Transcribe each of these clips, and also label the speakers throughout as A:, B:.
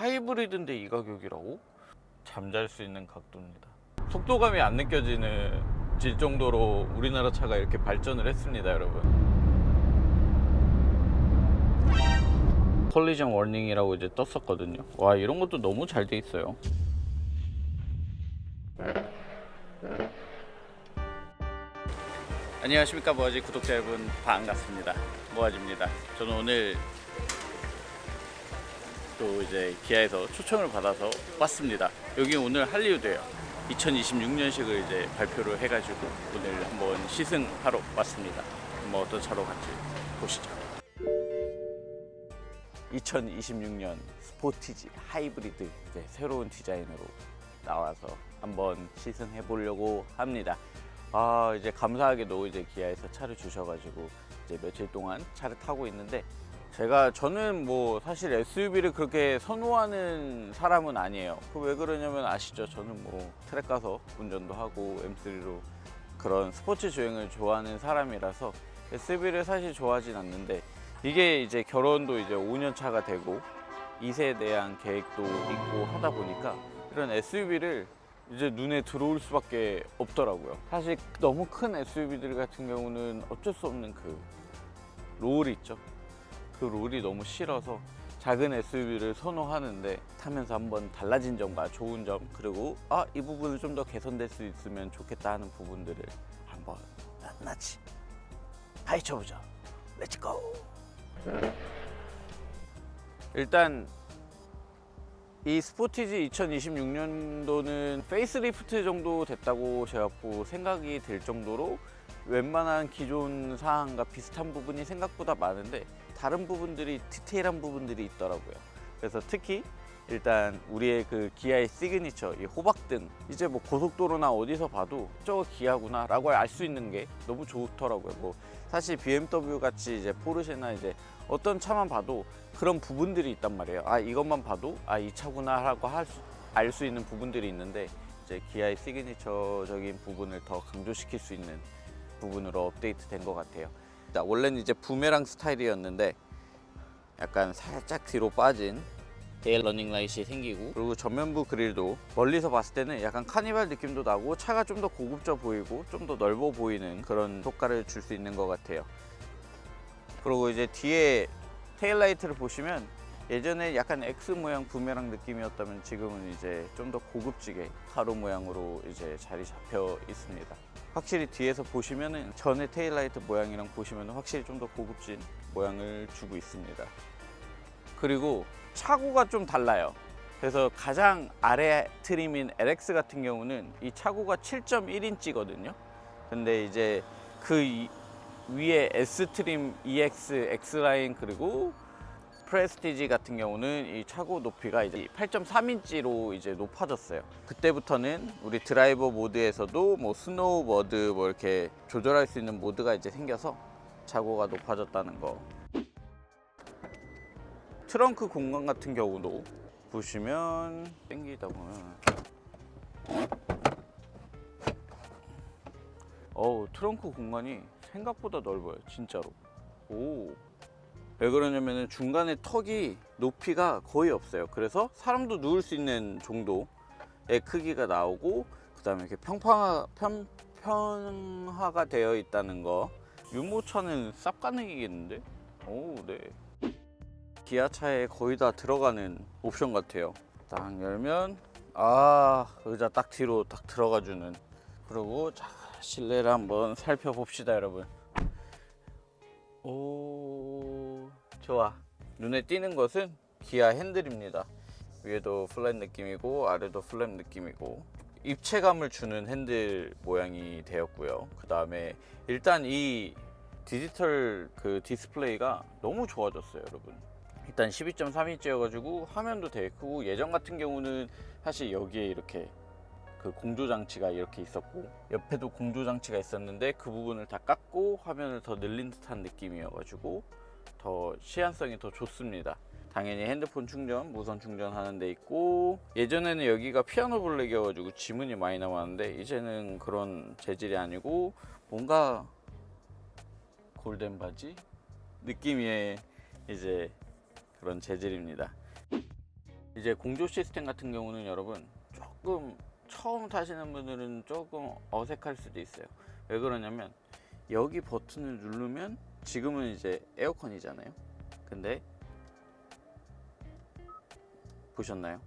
A: 하이브리드인데 이 가격이라고? 잠잘 수 있는 각도입니다. 속도감이 안 느껴지는 질 정도로 우리나라 차가 이렇게 발전을 했습니다, 여러분. 컬리전 워닝이라고 이제 떴었거든요. 와, 이런 것도 너무 잘 돼 있어요. 안녕하십니까 모아지 구독자 여러분 반갑습니다 모아지입니다 저는 오늘 또 이제 기아에서 초청을 받아서 왔습니다. 여기 오늘 할리우드예요 2026년식을 이제 발표를 해가지고 오늘 한번 시승하러 왔습니다. 뭐 어떤 차로 갈지 보시죠. 2026년 스포티지 하이브리드 이제 새로운 디자인으로 나와서 한번 시승해 보려고 합니다. 아 이제 감사하게도 이제 기아에서 차를 주셔가지고 이제 며칠 동안 차를 타고 있는데 제가 저는 뭐 사실 SUV를 그렇게 선호하는 사람은 아니에요. 그 왜 그러냐면 아시죠? 저는 뭐 트랙 가서 운전도 하고 M3로 그런 스포츠 주행을 좋아하는 사람이라서 SUV를 사실 좋아하진 않는데 이게 이제 결혼도 이제 5년 차가 되고 2세에 대한 계획도 있고 하다 보니까 이런 SUV를 이제 눈에 들어올 수밖에 없더라고요. 사실 너무 큰 SUV들 같은 경우는 어쩔 수 없는 그 롤이 있죠. 그 롤이 너무 싫어서 작은 SUV를 선호하는데 타면서 한번 달라진 점과 좋은 점 그리고 아 이 부분을 좀 더 개선될 수 있으면 좋겠다 하는 부분들을 한번 낱낱이 파헤쳐보자. 렛츠고. 일단 이 스포티지 2026년도는 페이스리프트 정도 됐다고 제가 뭐 생각이 될 정도로 웬만한 기존 사항과 비슷한 부분이 생각보다 많은데 다른 부분들이 디테일한 부분들이 있더라고요. 그래서 특히 일단 우리의 그 기아의 시그니처 이 호박등 이제 뭐 고속도로나 어디서 봐도 저거 기아구나라고 알 수 있는 게 너무 좋더라고요. 뭐 사실 BMW 같이 이제 포르쉐나 이제 어떤 차만 봐도 그런 부분들이 있단 말이에요. 아 이것만 봐도 아 이 차구나라고 할알수 있는 부분들이 있는데 이제 기아의 시그니처적인 부분을 더 강조시킬 수 있는 부분으로 업데이트된 것 같아요. 자, 원래는 이제 부메랑 스타일이었는데 약간 살짝 뒤로 빠진 데일 러닝 라이트이 생기고 그리고 전면부 그릴도 멀리서 봤을 때는 약간 카니발 느낌도 나고 차가 좀 더 고급져 보이고 좀 더 넓어 보이는 그런 효과를 줄 수 있는 것 같아요. 그리고 이제 뒤에 테일라이트를 보시면 예전에 약간 X 모양 부메랑 느낌이었다면 지금은 이제 좀 더 고급지게 가로 모양으로 이제 자리 잡혀 있습니다. 확실히 뒤에서 보시면은 전에 테일라이트 모양이랑 보시면 확실히 좀 더 고급진 모양을 주고 있습니다. 그리고 차고가 좀 달라요. 그래서 가장 아래 트림인 LX 같은 경우는 이 차고가 7.1인치거든요. 근데 이제 그 이- 위에 S 트림 EX, X 라인 그리고 프레스티지 같은 경우는 이 차고 높이가 이제 8.3인치로 이제 높아졌어요. 그때부터는 우리 드라이버 모드에서도 뭐 스노우 모드 뭐 이렇게 조절할 수 있는 모드가 이제 생겨서 차고가 높아졌다는 거. 트렁크 공간 같은 경우도 보시면 땡기다 보면 어우 트렁크 공간이 생각보다 넓어요 진짜로 오. 왜 그러냐면은 중간에 턱이 높이가 거의 없어요 그래서 사람도 누울 수 있는 정도의 크기가 나오고 그 다음에 이렇게 평평하, 편, 편화가 되어 있다는 거 유모차는 쌉가능이겠는데? 오 네 기아차에 거의 다 들어가는 옵션 같아요. 딱 열면 아 의자 딱 뒤로 딱 들어가주는 그리고 자 실내를 한번 살펴봅시다 여러분. 오 좋아 눈에 띄는 것은 기아 핸들입니다. 위에도 플랫 느낌이고 아래도 플랫 느낌이고 입체감을 주는 핸들 모양이 되었고요. 그 다음에 일단 이 디지털 그 디스플레이가 너무 좋아졌어요, 여러분. 일단 12.3인치여가지고 화면도 되게 크고 예전 같은 경우는 사실 여기에 이렇게 그 공조 장치가 이렇게 있었고 옆에도 공조 장치가 있었는데 그 부분을 다 깎고 화면을 더 늘린 듯한 느낌이어가지고 더 시한성이 더 좋습니다. 당연히 핸드폰 충전, 무선 충전하는 데 있고 예전에는 여기가 피아노 블랙이어가지고 지문이 많이 남았는데 이제는 그런 재질이 아니고 뭔가 골덴 바지 느낌의 이제 그런 재질입니다. 이제 공조 시스템 같은 경우는 여러분 조금 처음 타시는 분들은 조금 어색할 수도 있어요. 왜 그러냐면 여기 버튼을 누르면 지금은 이제 에어컨이잖아요. 근데 보셨나요?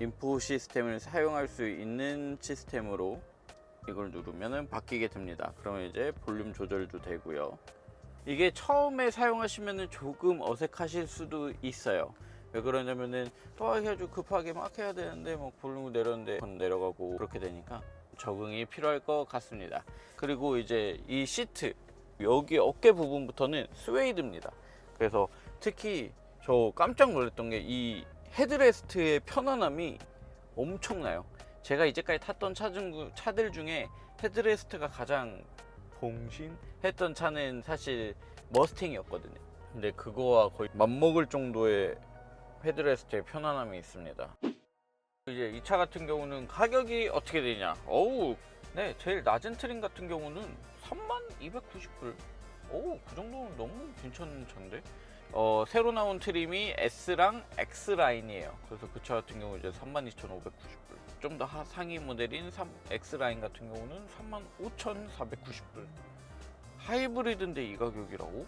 A: 인포 시스템을 사용할 수 있는 시스템으로 이걸 누르면은 바뀌게 됩니다. 그러면 이제 볼륨 조절도 되고요. 이게 처음에 사용하시면은 조금 어색하실 수도 있어요. 왜 그러냐면은 또 해가지고 급하게 막 해야 되는데 뭐 볼륨을 내렸는데 내려가고 그렇게 되니까 적응이 필요할 것 같습니다. 그리고 이제 이 시트 여기 어깨 부분부터는 스웨이드입니다. 그래서 특히 저 깜짝 놀랐던 게 이 헤드레스트의 편안함이 엄청나요. 제가 이제까지 탔던 차들 중에 헤드레스트가 가장 봉신 했던 차는 사실 머스탱이었거든요. 근데 그거와 거의 맞먹을 정도의 헤드레스트의 편안함이 있습니다. 이제 이 차 같은 경우는 가격이 어떻게 되냐? 어우, 네, 제일 낮은 트림 같은 경우는 3290불. 오, 그 정도면 너무 괜찮은 차인데? 어, 새로 나온 트림이 S랑 X 라인이에요. 그래서 그 차 같은 경우 이제 32,590불. 좀 더 상위 모델인 3, X 라인 같은 경우는 35,490불. 하이브리드인데 이 가격이라고?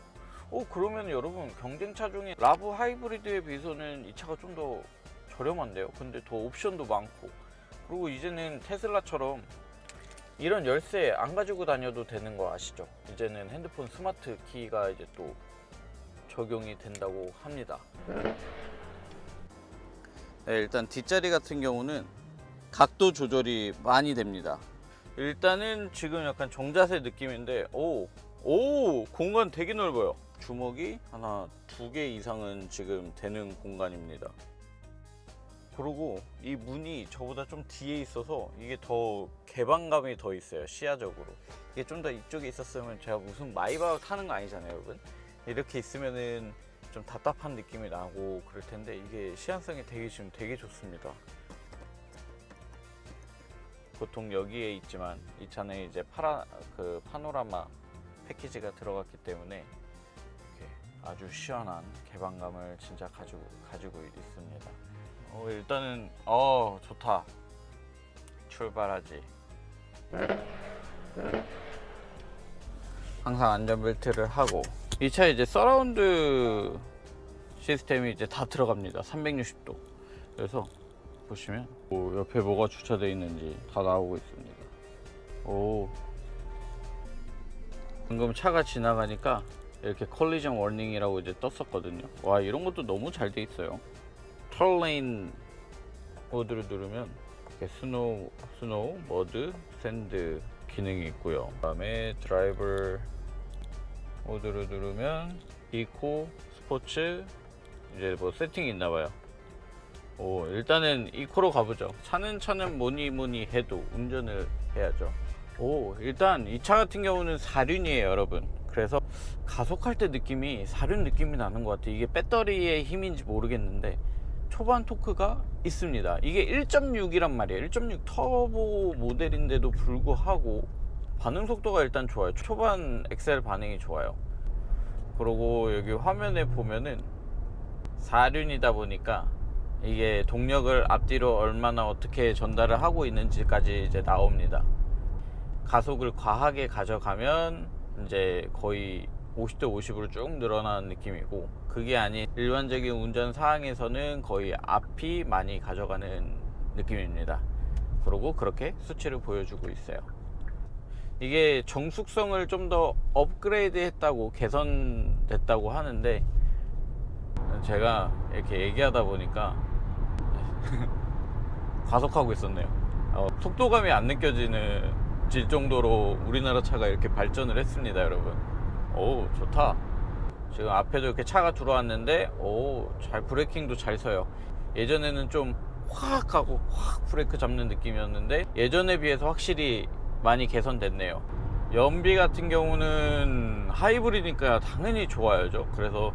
A: 어, 그러면 여러분 경쟁차 중에 라브 하이브리드에 비해서는 이 차가 좀 더 저렴한데요. 근데 더 옵션도 많고. 그리고 이제는 테슬라처럼 이런 열쇠 안 가지고 다녀도 되는 거 아시죠? 이제는 핸드폰 스마트 키가 이제 또 적용이 된다고 합니다. 네, 일단 뒷자리 같은 경우는 각도 조절이 많이 됩니다. 일단은 지금 약간 정자세 느낌인데 오, 오 공간 되게 넓어요. 주먹이 하나 두 개 이상은 지금 되는 공간입니다. 그리고 이 문이 저보다 좀 뒤에 있어서 이게 더 개방감이 더 있어요 시야적으로. 이게 좀 더 이쪽에 있었으면 제가 무슨 마이바흐 타는 거 아니잖아요 여러분? 이렇게 있으면은 좀 답답한 느낌이 나고 그럴 텐데 이게 시향성이 되게 지금 되게 좋습니다. 보통 여기에 있지만 이 차는 이제 파라 그 파노라마 패키지가 들어갔기 때문에 이렇게 아주 시원한 개방감을 진짜 가지고 가지고 있습니다. 어, 일단은 어 좋다. 출발하지. 항상 안전벨트를 하고 이 차에 이제 서라운드 시스템이 이제 다 들어갑니다. 360도. 그래서 보시면 뭐 옆에 뭐가 주차되어 있는지 다 나오고 있습니다. 오. 방금 차가 지나가니까 이렇게 컬리전 워닝이라고 이제 떴었거든요. 와 이런 것도 너무 잘 돼 있어요. 털레인 모드를 누르면 이렇게 스노우, 스노우, 머드, 샌드 기능이 있고요. 그다음에 드라이버 모드를 누르면 이코, 스포츠 이제 뭐 세팅이 있나 봐요. 오, 일단은 이코로 가보죠. 차는 차는 뭐니 뭐니 해도 운전을 해야죠. 오, 일단 이 차 같은 경우는 사륜이에요, 여러분. 그래서 가속할 때 느낌이 사륜 느낌이 나는 것 같아요. 이게 배터리의 힘인지 모르겠는데 초반 토크가 있습니다. 이게 1.6이란 말이에요. 1.6 터보 모델인데도 불구하고 반응 속도가 일단 좋아요. 초반 엑셀 반응이 좋아요. 그리고 여기 화면에 보면은 사륜이다 보니까 이게 동력을 앞뒤로 얼마나 어떻게 전달을 하고 있는지까지 이제 나옵니다. 가속을 과하게 가져가면 이제 거의 50대 50으로 쭉 늘어나는 느낌이고 그게 아닌 일반적인 운전 상황에서는 거의 앞이 많이 가져가는 느낌입니다. 그리고 그렇게 수치를 보여주고 있어요. 이게 정숙성을 좀 더 업그레이드 했다고 개선됐다고 하는데 제가 이렇게 얘기하다 보니까 가속하고 있었네요. 어, 속도감이 안 느껴지는 질 정도로 우리나라 차가 이렇게 발전을 했습니다, 여러분. 오, 좋다. 지금 앞에도 이렇게 차가 들어왔는데, 오, 잘 브레이킹도 잘 서요. 예전에는 좀 확 하고 확 브레이크 잡는 느낌이었는데, 예전에 비해서 확실히 많이 개선됐네요. 연비 같은 경우는 하이브리드니까 당연히 좋아야죠. 그래서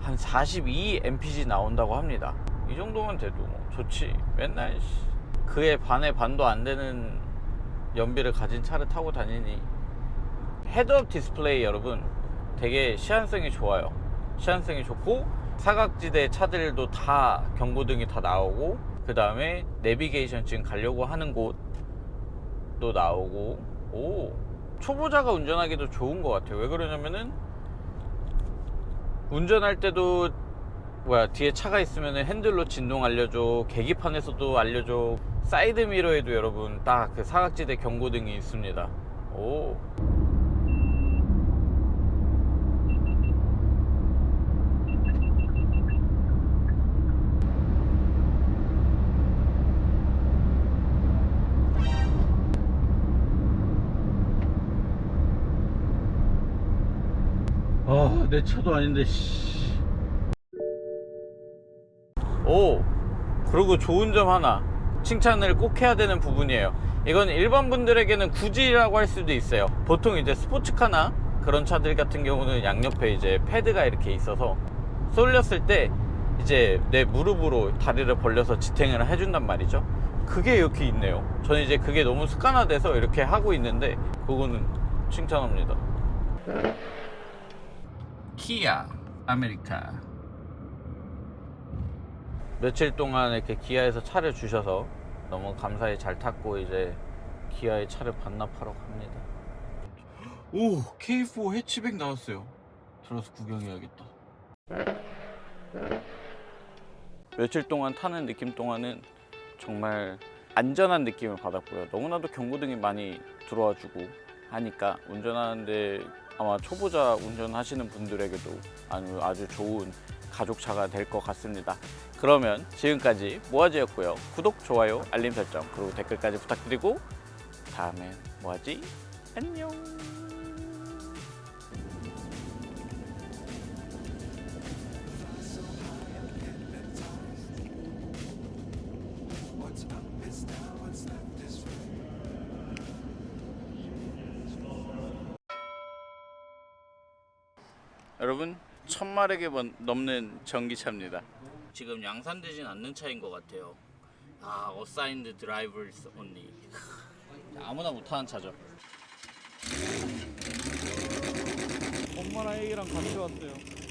A: 한 42 mpg 나온다고 합니다. 이 정도면 돼도 뭐 좋지. 맨날 씨, 그의 반의 반도 안 되는 연비를 가진 차를 타고 다니니 헤드업 디스플레이 여러분 되게 시한성이 좋아요. 시한성이 좋고 사각지대 차들도 다 경고등이 다 나오고 그 다음에 내비게이션 지금 가려고 하는 곳도 나오고 오 초보자가 운전하기도 좋은 것 같아요. 왜 그러냐면은 운전할 때도 뭐야 뒤에 차가 있으면 핸들로 진동 알려줘 계기판에서도 알려줘. 사이드 미러에도 여러분 딱 그 사각지대 경고등이 있습니다. 오 아, 내 차도 아닌데, 씨. 오, 그리고 좋은 점 하나. 칭찬을 꼭 해야 되는 부분이에요. 이건 일반 분들에게는 굳이라고 할 수도 있어요. 보통 이제 스포츠카나 그런 차들 같은 경우는 양옆에 이제 패드가 이렇게 있어서 쏠렸을 때 이제 내 무릎으로 다리를 벌려서 지탱을 해준단 말이죠. 그게 이렇게 있네요. 저는 이제 그게 너무 습관화돼서 이렇게 하고 있는데 그거는 칭찬합니다. 키아 아메리카 며칠 동안 이렇게 기아에서 차를 주셔서 너무 감사히 잘 탔고 이제 기아의 차를 반납하러 갑니다. 오 K4 해치백 나왔어요. 들어서 구경해야겠다. 며칠 동안 타는 느낌 동안은 정말 안전한 느낌을 받았고요. 너무나도 경고등이 많이 들어와주고 하니까 운전하는데 아마 초보자 운전하시는 분들에게도 아주 아주 좋은 가족차가 될 것 같습니다. 그러면 지금까지 모아지였고요. 구독, 좋아요, 알림 설정 그리고 댓글까지 부탁드리고 다음엔 모아지 안녕. 천마력에 먼- 넘는 전기차입니다. 지금 양산되진 않는 차인 것 같아요. 아, 어사인드 드라이버스 언니. 아무나 못하는 차죠.
B: 엄마랑 애기랑 같이 왔어요.